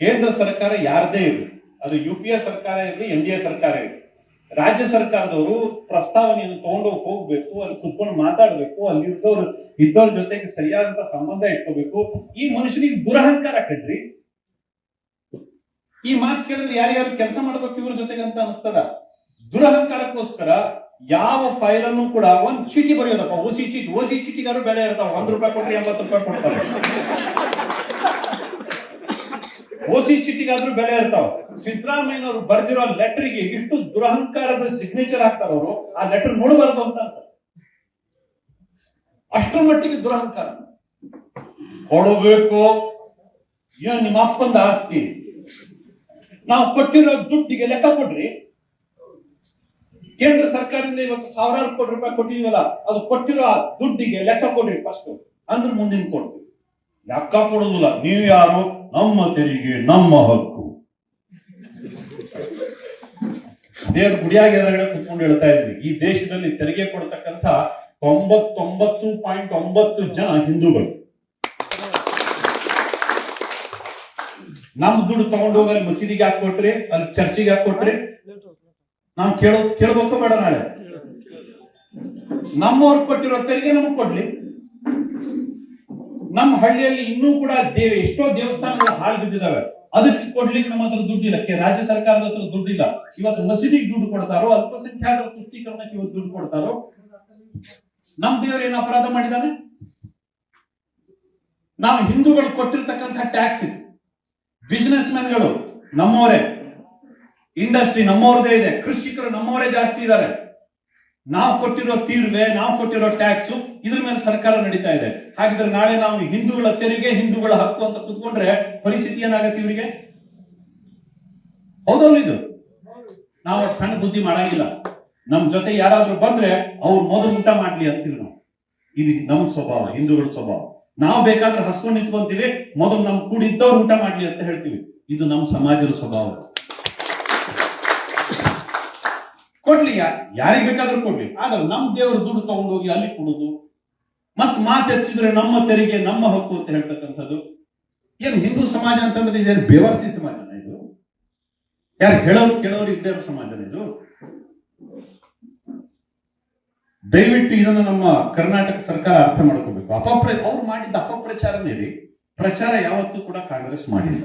ಕೇಂದ್ರ ಸರ್ಕಾರ ಯಾರದೇ ಇರಲಿ, ಅದು ಯು ಪಿ ಎ ಸರ್ಕಾರ ಇರಲಿ, ಎನ್ ಡಿ ಎ ಸರ್ಕಾರ ಇರಲಿ, ರಾಜ್ಯ ಸರ್ಕಾರದವರು ಪ್ರಸ್ತಾವನೆಯನ್ನು ತಗೊಂಡು ಹೋಗ್ಬೇಕು, ಅಲ್ಲಿ ಕುತ್ಕೊಂಡು ಮಾತಾಡ್ಬೇಕು, ಅಲ್ಲಿ ಇದ್ದವ್ರು, ಇದ್ದವ್ರ ಜೊತೆಗೆ ಸರಿಯಾದಂತ ಸಂಬಂಧ ಇಟ್ಕೋಬೇಕು. ಈ ಮನುಷ್ಯನಿಗೆ ದುರಹಂಕಾರ ಕಣ್ರಿ. ಈ ಮಾತು ಕೇಳಿದ್ರೆ ಯಾರ್ಯಾರು ಕೆಲಸ ಮಾಡ್ಬೇಕು ಇವ್ರ ಜೊತೆಗೆ ಅಂತ ಅನಿಸ್ತದ? ದುರಹಂಕಾರಕ್ಕೋಸ್ಕರ ಯಾವ ಫೈಲ್ ಅನ್ನು ಕೂಡ ಒಂದ್ ಚೀಟಿ ಬರೆಯೋದಪ್ಪ ಓಸಿ ಚೀಟಿ ಓಸಿ ಚೀಟಿಗಾರು ಬೆಲೆ ಇರ್ತಾವ, ಒಂದ್ ರೂಪಾಯಿ ಕೊಟ್ರಿ, ಎಂಬತ್ತು ರೂಪಾಯಿ ಕೊಡ್ತಾರೆ. ಓಸಿ ಚೀಟಿಗಾದ್ರೂ ಬೆಲೆ ಇರ್ತಾವ. ಸಿದ್ದರಾಮಯ್ಯನವರು ಬರ್ದಿರೋ ಲೆಟರ್ಗೆ ಇಷ್ಟು ದುರಹಂಕಾರದ ಸಿಗ್ನೇಚರ್ ಹಾಕ್ತಾರ ಅವರು ಆ ಲೆಟರ್ ನೋಡಬಾರದು ಅಂತ ಅಷ್ಟರ ಮಟ್ಟಿಗೆ ದುರಹಂಕಾರ. ಕೊಡಬೇಕು. ಏನ್ ನಿಮ್ಮ ಅಪ್ಪಂದ ಆಸ್ತಿ? ನಾವು ಕೊಟ್ಟಿರೋ ದುಡ್ಡಿಗೆ ಲೆಕ್ಕ ಕೊಡ್ರಿ. ಕೇಂದ್ರ ಸರ್ಕಾರದಿಂದ ಇವತ್ತು ಸಾವಿರಾರು ಕೋಟಿ ರೂಪಾಯಿ ಕೊಟ್ಟಿದೀವಲ್ಲ ಅದು ಕೊಟ್ಟಿರೋ ದುಡ್ಡಿಗೆ ಲೆಕ್ಕ ಕೊಡ್ರಿ ಫಸ್ಟ್ ಅಂದ್ರೆ ಮುಂದಿನ ಕೊಡ್ತೀವಿ ಲೆಕ್ಕ ಕೊಡೋದಿಲ್ಲ ನೀವು ಯಾರು? ನಮ್ಮ ತೆರಿಗೆ, ನಮ್ಮ ಹಕ್ಕು. ದೇವ್ರ ಗುಡಿಯಾಗಿ ಎದುರುಗಡೆ ಕುತ್ಕೊಂಡು ಹೇಳ್ತಾ ಇದ್ವಿ ಈ ದೇಶದಲ್ಲಿ ತೆರಿಗೆ ಕೊಡ್ತಕ್ಕಂಥ ತೊಂಬತ್ತೊಂಬತ್ತು ಪಾಯಿಂಟ್ ಒಂಬತ್ತು ಜನ ಹಿಂದೂಗಳು. ನಮ್ ದುಡ್ಡು ತಗೊಂಡು ಹೋಗಿ ಅಲ್ಲಿ ಮಸೀದಿಗೆ ಹಾಕೊಟ್ರಿ ಅಲ್ಲಿ ಚರ್ಚಿಗೆ ಹಾಕೊಟ್ರಿ ನಾವು ಕೇಳೋ, ಕೇಳ್ಬೇಕು ಬೇಡ ನಾಳೆ. ನಮ್ಮವ್ರು ಕೊಟ್ಟಿರೋ ತೆರಿಗೆ ನಮ್ಗೆ ಕೊಡ್ಲಿ. ನಮ್ಮ ಹಳ್ಳಿಯಲ್ಲಿ ಇನ್ನೂ ಕೂಡ ದೇವ ಎಷ್ಟೋ ದೇವಸ್ಥಾನಗಳು ಹಾಳು ಬಿದ್ದಿದಾವೆ. ಅದಕ್ಕೆ ಕೊಡ್ಲಿಕ್ಕೆ ನಮ್ಮ ಹತ್ರ ದುಡ್ಡಿಲ್ಲ. ರಾಜ್ಯ ಸರ್ಕಾರದ ಹತ್ರ ದುಡ್ಡಿಲ್ಲ. ಇವತ್ತು ಮಸೀದಿಗೆ ದುಡ್ಡು ಕೊಡ್ತಾರೋ, ಅಲ್ಪಸಂಖ್ಯಾತರ ತುಷ್ಟೀಕರಣಕ್ಕೆ ಇವತ್ತು ದುಡ್ಡು ಕೊಡ್ತಾರೋ? ನಮ್ ದೇವರು ಏನು ಅಪರಾಧ ಮಾಡಿದಾನೆ? ನಾವು ಹಿಂದೂಗಳು ಕೊಟ್ಟಿರ್ತಕ್ಕಂಥ ಟ್ಯಾಕ್ಸ್ ಬಿಸಿನೆಸ್ ಮ್ಯಾನ್ಗಳು ನಮ್ಮವರೇ. ಇಂಡಸ್ಟ್ರಿ ನಮ್ಮವ್ರದೇ ಇದೆ. ಕೃಷಿಕರು ನಮ್ಮವರೇ ಜಾಸ್ತಿ ಇದ್ದಾರೆ. ನಾವು ಕೊಟ್ಟಿರೋ ತೀರ್ವೆ, ನಾವು ಕೊಟ್ಟಿರೋ ಟ್ಯಾಕ್ಸ್, ಇದ್ರ ಮೇಲೆ ಸರ್ಕಾರ ನಡೀತಾ ಇದೆ. ಹಾಗಿದ್ರೆ ನಾಳೆ ನಾವು ಹಿಂದೂಗಳ ತೆರಿಗೆ, ಹಿಂದೂಗಳ ಹಕ್ಕು ಅಂತ ಕುತ್ಕೊಂಡ್ರೆ ಪರಿಸ್ಥಿತಿ ಏನಾಗತ್ತೆ ಇವರಿಗೆ? ಹೌದಲ್ಲ ಇದು? ನಾವು ಸಣ್ಣ ಬುದ್ಧಿ ಮಾಡಂಗಿಲ್ಲ. ನಮ್ ಜೊತೆ ಯಾರಾದ್ರೂ ಬಂದ್ರೆ ಅವ್ರು ಮೊದಲು ಊಟ ಮಾಡ್ಲಿ ಅಂತೀವಿ ನಾವು. ಇದು ನಮ್ಮ ಸ್ವಭಾವ, ಹಿಂದೂಗಳ ಸ್ವಭಾವ. ನಾವು ಬೇಕಾದ್ರೆ ಹಸ್ಕೊಂಡು ನಿಂತ್ಕೊಂತೀವಿ, ಮೊದಲು ನಮ್ ಕೂಡಿದ್ದವ್ರು ಊಟ ಮಾಡ್ಲಿ ಅಂತ ಹೇಳ್ತೀವಿ. ಇದು ನಮ್ಮ ಸಮಾಜದ ಸ್ವಭಾವ. ಕೊಡ್ಲಿ ಯಾರಿಗೆ ಬೇಕಾದ್ರೂ ಕೊಡ್ಲಿ. ಆದ್ರೆ ನಮ್ ದೇವರ ದುಡ್ಡು ತಗೊಂಡೋಗಿ ಅಲ್ಲಿ ಕೊಡುದು ಮತ್ ಮಾತೆತ್ತಿದ್ರೆ ನಮ್ಮ ತೆರಿಗೆ, ನಮ್ಮ ಹಕ್ಕು ಅಂತ ಹೇಳ್ತಕ್ಕಂಥದ್ದು. ಏನು ಹಿಂದೂ ಸಮಾಜ ಅಂತಂದ್ರೆ ಇದೇನು ಬೇವರ್ಸಿ ಸಮಾಜನ ಇದು? ಯಾರು ಹೇಳೋರು ಕೇಳೋರು ಇದ್ದೇ ಸಮಾಜನ ಇದು? ದಯವಿಟ್ಟು ಇದನ್ನು ನಮ್ಮ ಕರ್ನಾಟಕ ಸರ್ಕಾರ ಅರ್ಥ ಮಾಡ್ಕೋಬೇಕು. ಅಪಪ್ರ, ಅವ್ರು ಮಾಡಿದ್ದ ಅಪಪ್ರಚಾರನೇ ರೀ. ಪ್ರಚಾರ ಯಾವತ್ತೂ ಕೂಡ ಕಾಂಗ್ರೆಸ್ ಮಾಡಿಲ್ಲ.